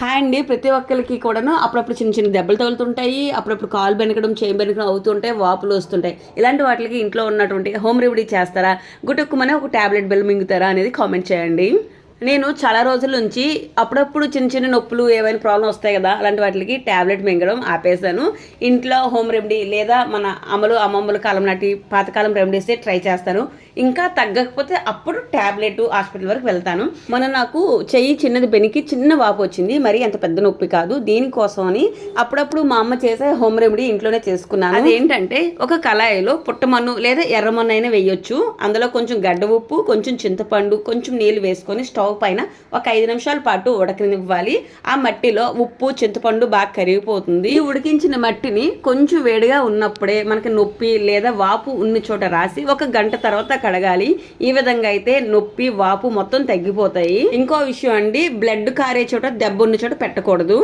Hi అండి. ప్రతి ఒక్కరికి కూడాను అప్పుడప్పుడు చిన్న చిన్న దెబ్బలు తగులుతుంటాయి. అప్పుడప్పుడు కాలు బెనకడం చేయి బెనకడం అవుతుంటాయి వాపులు వస్తుంటాయి. ఇలాంటి వాటికి ఇంట్లో ఉన్నటువంటి హోమ్ రెమెడీ చేస్తారా? గుటుక్కుమని ఒక టాబ్లెట్ బెల్ మింగుతారా అనేది కామెంట్ చేయండి. నేను చాలా రోజుల నుంచి అప్పుడప్పుడు చిన్న చిన్న నొప్పులు ఏవైనా ప్రాబ్లం వస్తాయి కదా అలాంటి వాటికి టాబ్లెట్ మింగడం ఆపేసాను ఇంట్లో హోమ్ రెమెడీ లేదా మన అమలు అమ్మమ్మల కాలం నాటి పాతకాలం రెమెడీసే ట్రై చేస్తాను. ఇంకా తగ్గకపోతే అప్పుడు టాబ్లెట్ హాస్పిటల్ వరకు వెళ్తాను. మన నాకు చెయ్యి చిన్నది బెనికి చిన్న వాపు వచ్చింది. మరి అంత పెద్ద నొప్పి కాదు. దీనికోసం అని అప్పుడప్పుడు మా అమ్మ చేసే హోమ్ రెమెడీ ఇంట్లోనే చేసుకున్నాను. అదేంటంటే ఒక కళాయిలో పుట్టమన్ను లేదా ఎర్రమన్ను అయినా వేయొచ్చు. అందులో కొంచెం గడ్డ ఉప్పు కొంచెం చింతపండు కొంచెం నీళ్ళు వేసుకొని స్టవ్ పైన ఒక ఐదు నిమిషాల పాటు ఉడకనివ్వాలి. ఆ మట్టిలో ఉప్పు చింతపండు బాగా కరిగిపోతుంది. ఈ ఉడికించిన మట్టిని కొంచెం వేడిగా ఉన్నప్పుడే మనకి నొప్పి లేదా వాపు ఉన్న చోట రాసి ఒక గంట తర్వాత కడగాలి. ఈ విధంగా అయితే నొప్పి వాపు మొత్తం తగ్గిపోతాయి. ఇంకో విషయం అండి బ్లడ్ కారే చోట దెబ్బ ఉన్న చోట పెట్టకూడదు.